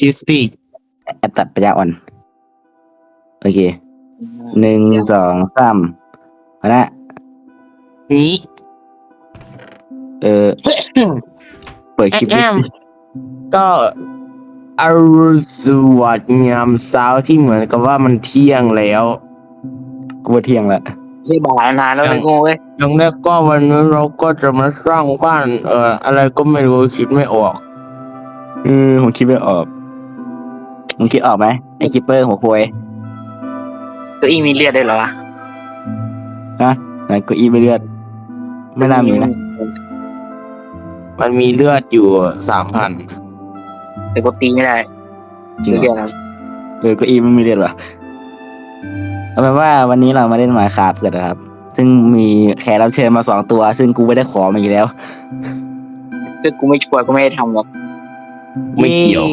ทิสติกตัดปัญญาอ่อน โอเคหนึ่งสองสามเอาละนี่เออ เปิดคลิปดิก็อรุณสวัสดิ์ยามเช้าที่เหมือนกับว่ามันเที่ยงแล้วกูว่าเที่ยงละที่บ่ายนานแล้วนะโง่เว้ยอย่างแรกก็วันนี้เราก็จะมาสร้างบ้าน เอ่อ อะไรก็ไม่รู้คิดไม่ออกเออผมคิดไม่ออก มึงคิดออกไหมไอคิปเปอร์หัวโควยตัวอีมีเลือดได้วยเหรอวะฮะไหนก็อีไม่เลือด ไม่น่ามีนะมันมีเลือดอยู่สามพันแต่กูตีไม่ได้จริงเหรเลืออดนะเออก็อีไม่มีเลือดว่ะเอาเป็นว่าวันนี้เรามาเล่นหมาคาบกันนะครับ ซึ่งมีแขกรับเชิญมาสองตัว ซึ่งกูไม่ได้ขอมาอีกแล้ว คือกูไม่ช่วยกูไม่ได้ทำหรอกไม่เกี่ยว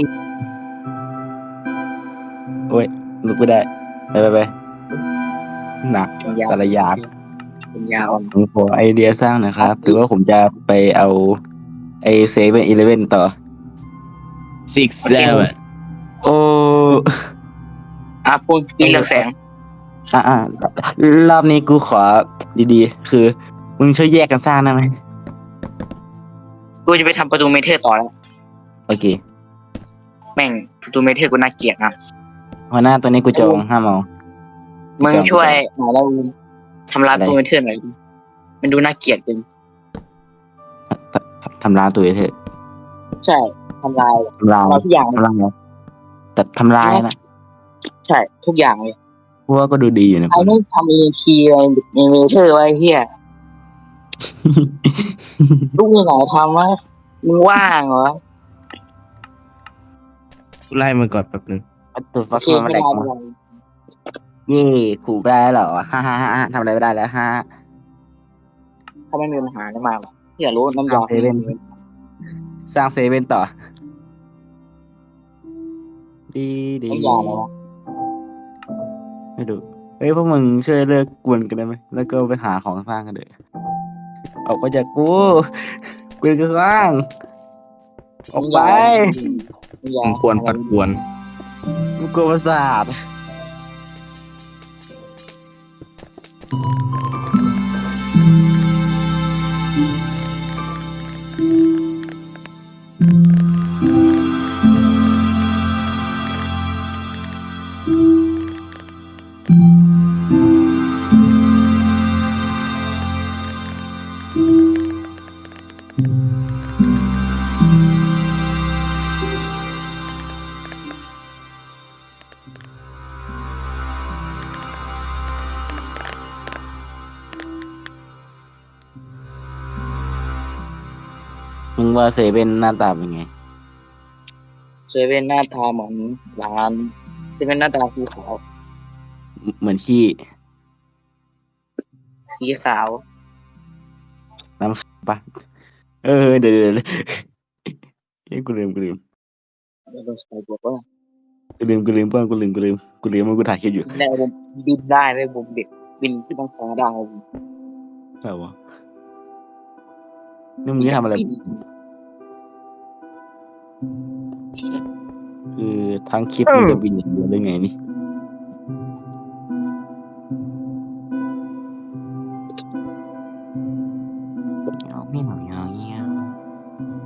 โอ้ยลุกไม่ได้ ไปไปไปหนักเป็นยาแต่ละอย่างเป็นยาอ่อนผมขอไอเดียสร้างหนะครับ หรือว่าผมจะไปเอา ไอเซเว่นอีเลเว่นต่อ six seven โอ้อะพูดตีเลือกแสงอะอะรอบนี้กูขอดีๆ คือ มึงช่วยแยกกันสร้างได้ไหมกูจะไปทำประตูเมเทอร์ต่อแล้ว โอเค แม่งประตูเมเทอร์กูน่าเกลียดนะ หัวหน้าตัวนี้กูจองห้ามเอามึงช่วยหน่อยแล้วทำลายอะไรประตูเมเทอร์หน่อยดิมันดูน่าเกลียดเกินทำทำร้ายตัวเองเถอะใช่ทำลายทำลายทำลายทุกอย่างเลยทำลายแต่ทำลายนะใช่ทุกอย่างเลยกูว่าก็ดูดีอยู่นะไอ้นี่ทำเอทีในเมเทอร์ไว้เฮียลูกมีไหนทำวะมึงว่างเหรอกูไล่มันก่อนแป๊บนึง ตัวโอฟักเคมันไม่แหลกได้มาไม่ได้เย่ขู่ไม่ได้เหรอฮ่าฮ่าฮ่าทำอะไรไม่ได้แล้วฮ่าถ้าไม่มีปัญหาได้มาอยากรู้น้ำยาเซเว่นสร้างเซเว่นต่อ ดีดีไม่ดูเฮ้ยพวกมึงช่วยเลิกกวนกันได้ไหมแล้วก็ไปหาของสร้างกันเถอะออกไปจากกูกูจะสร้าง ออกไปน้ำยาผมควรปัดกวน กูกลั วประสาทมึงว่าเซเว่นหน้าตาเป็นไง เซเว่นหน้าตาเหมือนร้านเซเว่นหน้าตาสีขาว เหมือนขี้สีขาวปะเออเดี๋ยวเดี๋ยวเดี๋ยวเฮ้ยกูลืมกูลืมแล้วก็ใส่บวกว่ากูลืมกูลืมเพื่อนกูลืมกูลืมกูลืมว่ากูถ่ายคลิปอยู่ได้ผมบินได้เลยผมเด็กบินขึ้นท้องฟ้าได้ใช่วะนี่มึงจะทำอะไรบิน คือทั้งคลิปมึงจะบินอย่างเดียวได้ไงนี่ เอาไม่หน่อยเอาเงี้ย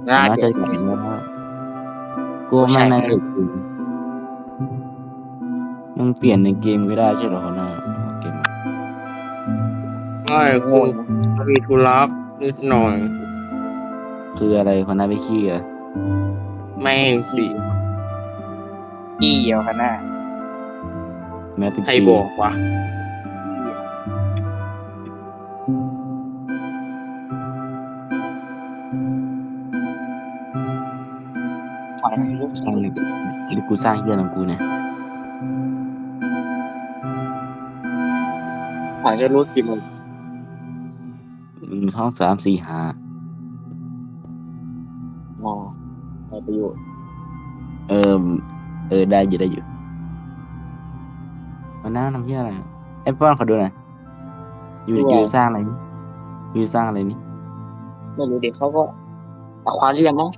น่าน่าจะจะใส่แล้วกูว่าไม่น่าจะจริงมันเปลี่ยนในเกมก็ได้ใช่เหรอคนน่ะเอาเกมมาง่ายกูมีธุระนิดหน่อย คืออะไรคนน่าไปขี้เหรอะ แม่งสิพี่เดียวกันน่ะแม่เป็นใครจีบอกวะฝ่ายลูกสร้างหรือกูสร้างเรื่องของกูเนี่ยฝ่ายจะรู้กินเลยหนึ่งท้องสามสี่ห้ามา ประโยชน์ เออเออได้อยู่ได้อยู่มันน่าทำเพี้ยอะไรอะไอ้ป้อนเขาดูหน่อยอยู่อยู่สร้างอะไรนี่อยู่สร้างอะไรนี่ไม่รู้เด็กเขาก็อควาเรียมมั้ง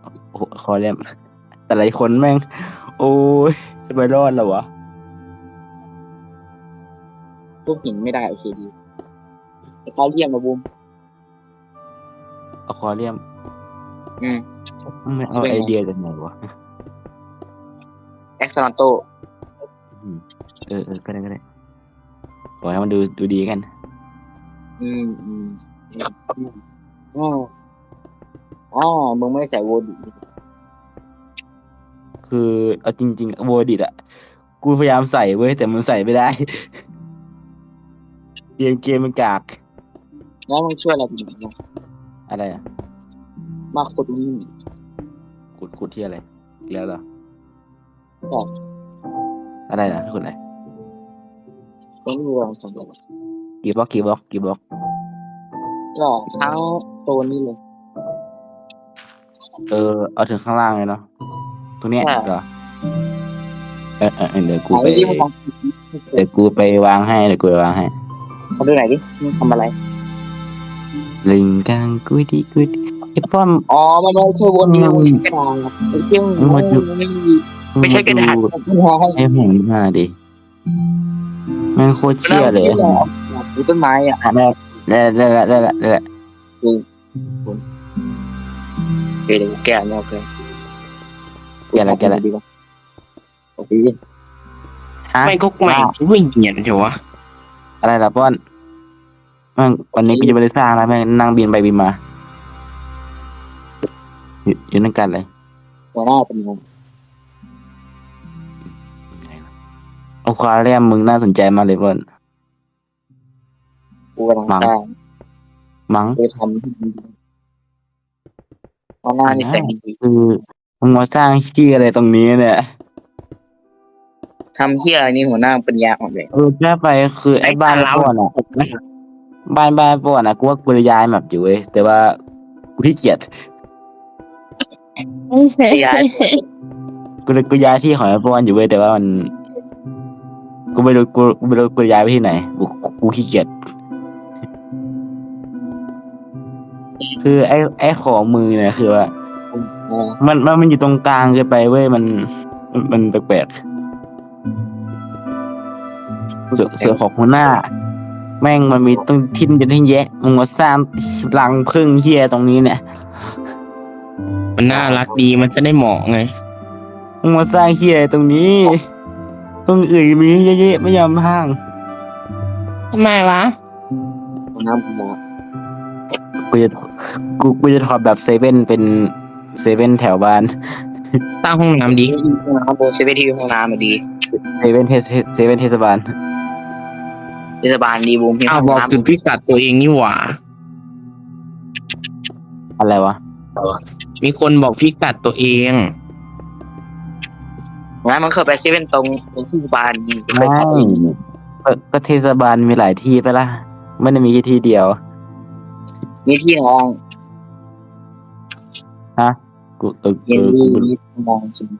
โอ้โหคอเรียมแต่ละคนแม่ง โอ้ยจะไปรอดเหรอวะพวกหินไม่ได้โอเคดีแต่เขาเรียกมาบูมอะคอเรียม อืม ไม่เอาเป็นไงไอเดียจากไหนวะเอ็กซ์ตรโตอืมเออเออก็ได้ก็ได้ขอให้มันดูดูดีกัน อืมอืมอืมอืมอ๋อมึงไม่ได้ใส่โวดิคือเอาจริงๆโวดิตอะกูพยายามใส่เว้ยแต่มันใส่ไม่ได้เกมเกมมันกากแล้วมึงช่วยอะไรกูหน่อยนะอะไรอะมาขุดนี่ ขุดขุดที่อะไรอีกแล้วเหรอครับอะไรนะขุดอะไรต้องมีวางสำรวจกี่บล็อกกี่บล็อกกี่บล็อกก็ทั้งโซนนี้เลย เออเอาถึงข้างล่างเลยเนาะตรงเนี้ยใช่ เหรอเออเออเออเดี๋ยวกูไหนไปที่มึงลองเดี๋ยวกูไปวางให้เดี๋ยวกูไปวางให้ มาดูไหนอยดิมึงทำอะไร ลิงกังกุยดีกุยดี ไอ้ป้อมอ๋อมันไม่ใช่วนนี้มันใช่กระดาษไอ้เจ้ามันดู ไม่มีไม่ใช่กระดาษดูไม่ใช่ไอ้แห่งมาดิแมันโคตรเชี่ยเลย ดูต้นไม้อะ อะได้ได้ได้ได้ได้ได้ได้เดี๋ยวแกะเนี่ยโอเคแกะอะไรแกะอะไรดีกว่าโอเคฮะไม่ก็ไม่วิ่งเหยียดเถอะวะอะไรล่ะป้อนแม่งวันนี้กูจะไปได้สร้างแล้วแม่งนั่งบินไปบินมา อยู่อยู่นั่นกันเลยหัวหน้าเป็นไงเอาควาเรียมมึงน่าสนใจมากเลยป้อนกูกำลังสร้างมั้งกูทำให้ดีหัวหน้านี่แต่งดีคือมึงมาสร้างชื่ออะไรตรงนี้เนี่ยทำเที่ยอะไรนี่หัวหน้าปัญญาอ่อนเลยเออแค่ไปคือไอ้บ้านป้อนอะบ้านบ้านป้อนอะกูว่ากูจะย้ายแบบอยู่เว้ยแต่ว่ากูขี้เกียจ ย้ายกูเลยกูย้ายที่ของไอ้ป้อนอยู่เว้ยแต่ว่ามัน กูไม่รู้กูกูไม่รู้กูย้ายไปที่ไหนกูกูกูขี้เกียจคือไอ้ไอ้ของมือเนี่ยคือว่าเออมันมันมันอยู่ตรงกลางเกินไปเว้ยมัน มันมันแปลกๆส่วนส่วนของหัวหน้า แม่งมันมีตรงทิ้นจะทิ้งแยะมึงมาสร้างรังพึ่งเฮียตรงนี้เนี่ย มันน่ารักดีมันจะได้เหมาะไงมึงมาสร้างเฮียตรงนี้ตรงอื่นมีเยอะแยะไม่ยอมห้างทำไมวะหัวหน้าปัญญากูจะกูกูจะถอดแบบเซเว่นเป็นเซเว่นแถวบ้านตั้งห้องน้ำดีห้องน้ำโบเซเว่นที่ห้องน้ำมาดีเซเว่นเทสเซเว่นเทศบาลเทศบาลดีบูมที่อ้าห้วองบอกน้ำถึงพิกัดตัวเองนี่หว่า อะไรวะ มีคนบอกพิกัดตัวเองงั้นมันเคยไปเซเว่นตรงตรงเทศบาลดีเคไม่ยขับก็ก็เทศบาลมีหลายที่ไปละไม่ได้มีแค่ที่เดียว มีพี่น้องกูเออเย็นเออดีกูมีพี่น้องใช่ไหม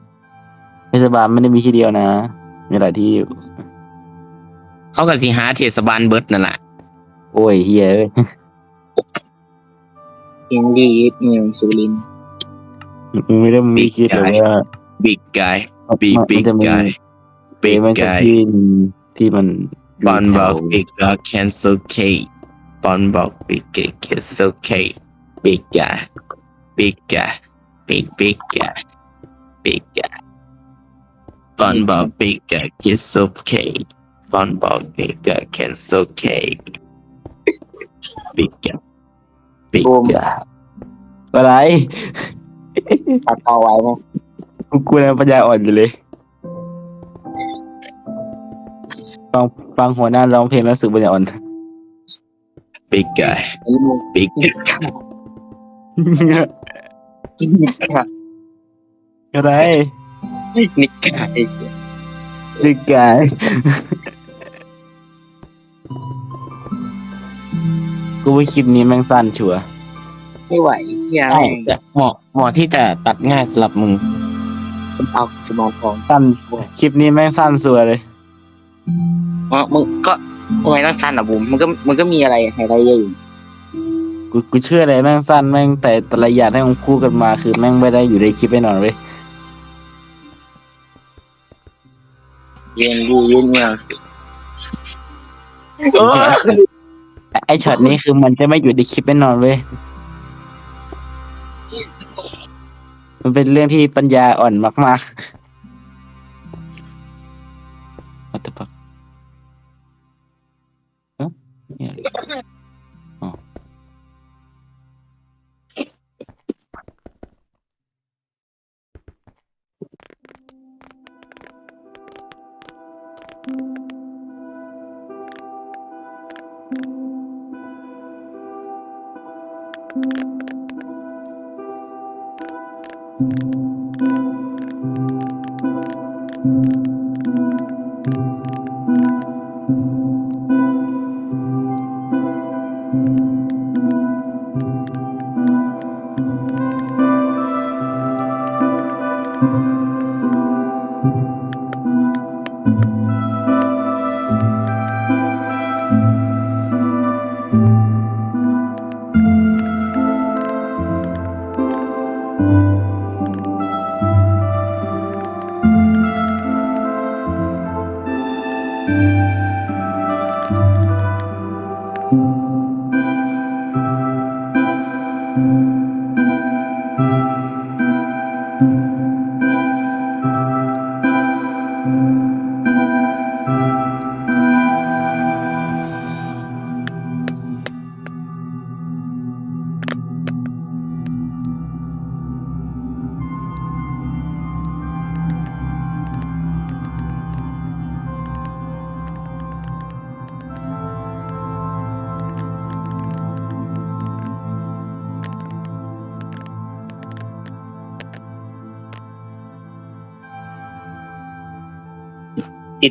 เทศบาลไม่ได้มีที่เดียวนะ มีหลายที่อยู่เขากับสิหาเทศบาลเบิร์ดนั่นแหละโอ้ยเฮียเอ้ย เย็นดีเมืองสุรินทร์มึงไม่ได้มีคิดหรอกว่า big guy มัน big มัน big จะมี guy เป big มันจะ guy ที่ที่มันอยู่บอลบอกแถว big guy cancel cake บอลบอก big guy cancel cake big guy big guy big big guy big guy บอลบอก big guy cancel cake บอลบอก big guy cancel cake big guy big บูม guy อะไรตัดต่อไว้ไหมกูกูยังปัญญาอ่อนอยู่เลย ฟังฟังหัวหน้าร้องเพลงแล้วรู้สึกปัญญาอ่อน big guy ไอ้มึง big guy อะไรนิกกาไอ้เหี้ยดิกาย กูว่าคลิปนี้แม่งสั้นชัวร์ไม่ไหวเฮียแเหมาะเหมาะที่จะตัดง่ายสำหรับมึง เอาสมองกองสั้นคลิปนี้แม่งสั้นสัวเลย อ๋อมึงก็ทำไมต้องสั้นอะบุ๋มมันก็มันก็มีอะไรอะไรเยอะอยู่กูกูเชื่อเลยแม่งสั้นแม่งแต่แต่ละอย่างที่มึงคู่กันมาคือแม่งไม่ได้อยู่ในคลิปแน่นอนเว้ยเรียนรู้ยุ่งยากเออคือ ไอช็อตนี้คือมันจะไม่อยู่ในคลิปแน่นอนเว้ย มันเป็นเรื่องที่ปัญญาอ่อนมากๆ What the fuck ฮะ สี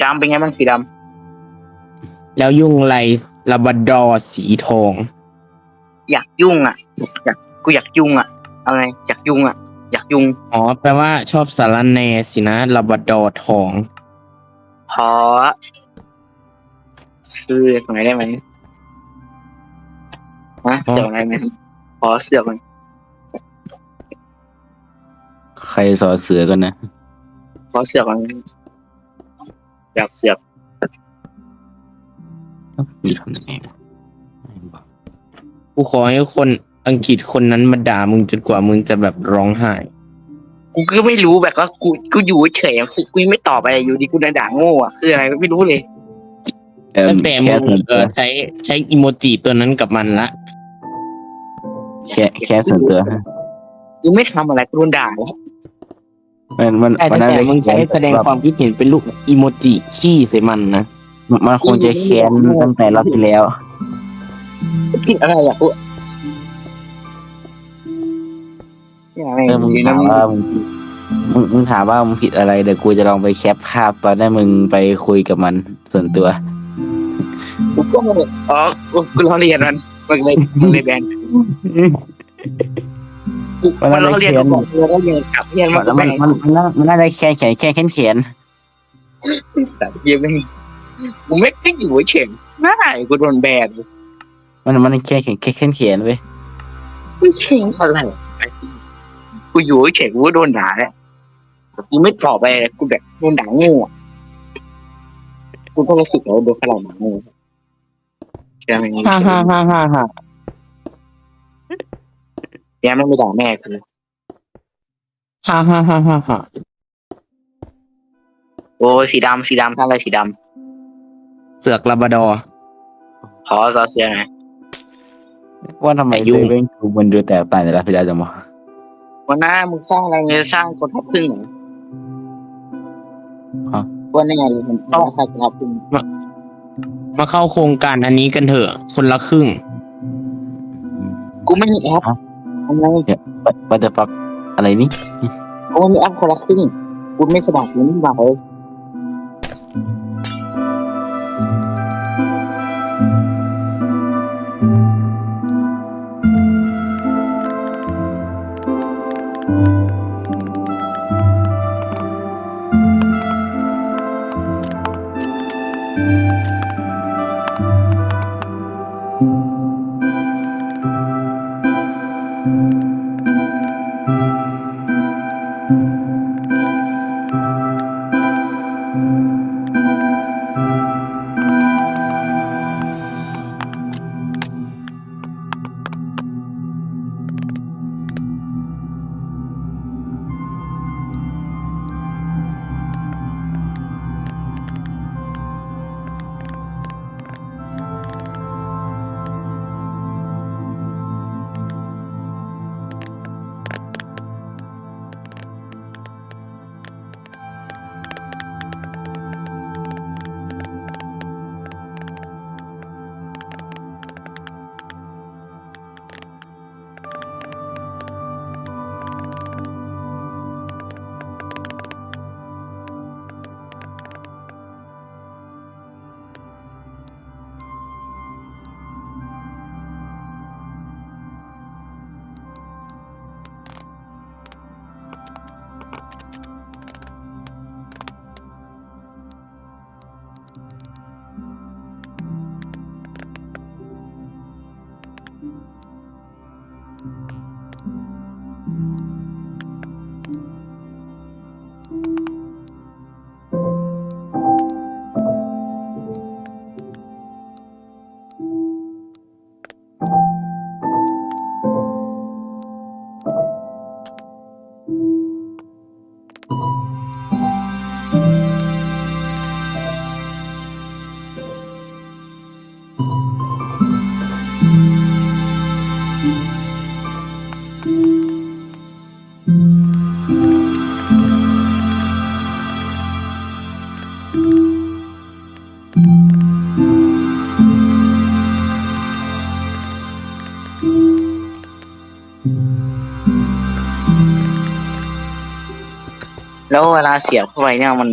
ดำเป็นไงบ้างสีดแล้วยุ่งไรลาบราดอร์สีทองำอยากยุ่งอะอยากกูอยากยุ่งอะเอาไงอยากยุ่งอะอยากยุ่งอ๋อ แปลว่าชอบสารแหนสินะลาบราดอร์ทอง ขอซื้อตรงไหนได้ไหมฮะเสือกอะไรไหมขอเสือกหน่อยใครสอเสือกันนะขอเสือกหน่อย อยากเสือกมีทำยังไงวะไม่บอกกูขอให้คนอังกฤษคนนั้นมาด่ามึงจนกว่ามึงจะแบบร้องไห้ กูก็ไม่รู้แบบว่ากูกูอยู่เฉยๆอะคือกูยังไม่ตอบอะไรอยู่ดีกูด่าๆโง่อะคืออะไรก็ไม่รู้เลย เอิ่มตั้งแต่มึแค่งส่วนเอตัวอใช้ใช้อีโมจิตัวนั้นกับมันละแค่แค่ส่วนตัวฮะกูไม่ทำอะไรกูโดนด่าแล้ว มันมันแต่มันตั้งน่าแต่จะมึงใช้แสดงความคิดเห็นเป็นลูกอีโมจิขี้ใส่มันนะมันมันคงจะแค้นตั้งแต่รอบที่แล้วผิดอะไรอะกูอย่าอะไรเออมึงดีถานะมว่ามึงมึงมึงถามว่ามึงผิดอะไรเดี๋ยวกูจะลองไปแคปภาพตอนที่มึงไปคุยกับมันส่วนตัว กูก็ไม่อ๋อกูกูรอเรียนมันมันเลยมันเลยแบนกู มันรอเรียนกูบอกกูรอเรียนกลับเรียนมันก็แล้วแบมันนมันมันน่ามันน่าจะแค่แขนแค่แขนแขนสัตว์เยี่ยมไม่กูไม่ได้อยู่เฉยๆง่ายกูโดนแบนมันมันแค่แขนแค่แขนแขนเว้ยไม่เฉยอะไรกูอยู่เฉยๆกูก็โดนด่าแล้วกูไม่ตอบไปเลยกูแบบโดนด่าโง่อะกูก็รู้สึกว่าโดนขนาดด่าโง่ใช่ไหมฮ่าฮ่าฮ่าฮ่า ฮ่าแย่ไม่ไปด่าแม่กูเลยฮ่าฮ่าฮ่าฮ่าฮ่าโอ้ยสีดำสีดำท่าอะไรสีดเสือกลาบราดอร์ำขอซอเสียหน่อยว่าทำไมแต่ยุ่เซงเว่นทูมันดูแตกต่างจากลาพิดาจังวะวันหน้ามึงสร้างอะไรเงี้ยสร้างคนทับพึ่งเหรอฮะวันนี้ไงมันสร้างคนทับพึ่งมาเข้าโครงการอันนี้กันเถอะ คนละครึ่ง กูไม่มีแอปทำไงว่าจะปักอะไรนี่ โอม่มีแอปคนละครึ่งคุณไม่สมัครกูไม่สมัครเลย แล้วเวลาเสียบเข้าไปเนี่ยมัน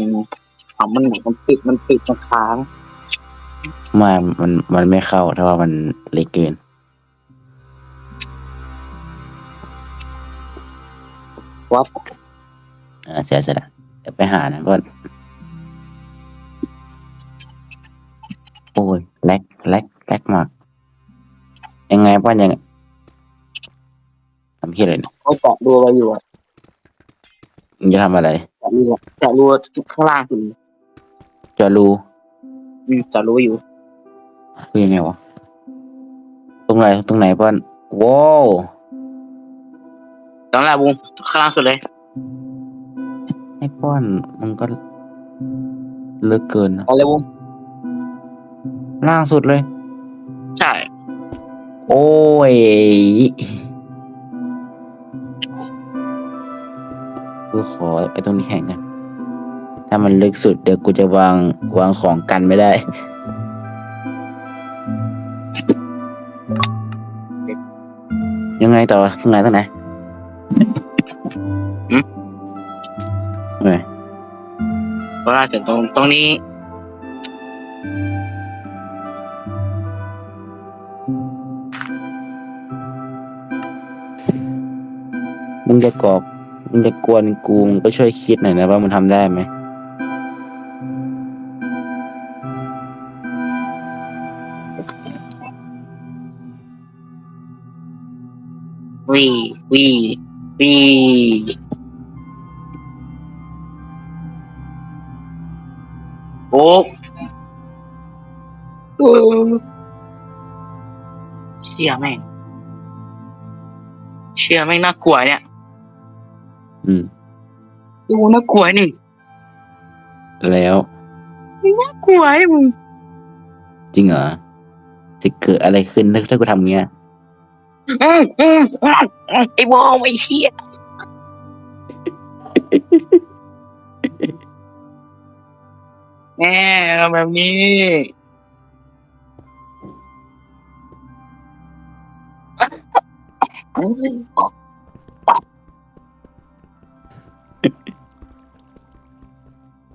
อะมันเหมือนมันปิดมันปิดมันค้างไมามันมันไม่เข้าเพราะว่ามันเล็กเกิน วับอ่าเสียเสร็จแล้วเดี๋ยวไปหานะเพื่อนโอ้ยแลกแลกแลกมาก ยังไงเพื่อนยังทำที่อะไรเนี่ยเขาเจาะรูไว้อยู่อะมึงจะทำอะไรเจาะรูอะเจาะรูข้างล่างคือเจาะรูอืมเจาะรูอยู่คือยังไงวะตรงไหนตรงไหนเพื่อนว้าวตอนแรกบุ้งข้างล่างสุดเลยไอ้ป้อนมึงก็เลิกเกินนะเอาเลยบุ้งล่างสุดเลย ใช่ โอ้ย กูขอไอ้ตรงนี้แข่งกัน ถ้ามันลึกสุดเดี๋ยวกูจะวางวางของกันไม่ได้ ยังไงต่อตรงไหนตรงไหนตรงไหนเพราะว่าถึงตรงตรงนี้มึงจะกอก มึงจะกวนกูมึงก็ช่วยคิดหน่อยนะว่ามันทำได้ไหมวีวีวีโอ้เออเชี่ยแม่งเชี่ยแม่งน่ากลัวเนี่ยอืม ดูน่ากลัวนี่แล้ว น่ากลัวไอ้มึงจริงเหรอ จะเกิดอะไรขึ้นถ้าถ้ากูทำเงี้ยอืมอืมอืมอืมไอ้บอมไอ้เชี่ยแน่แบบนี้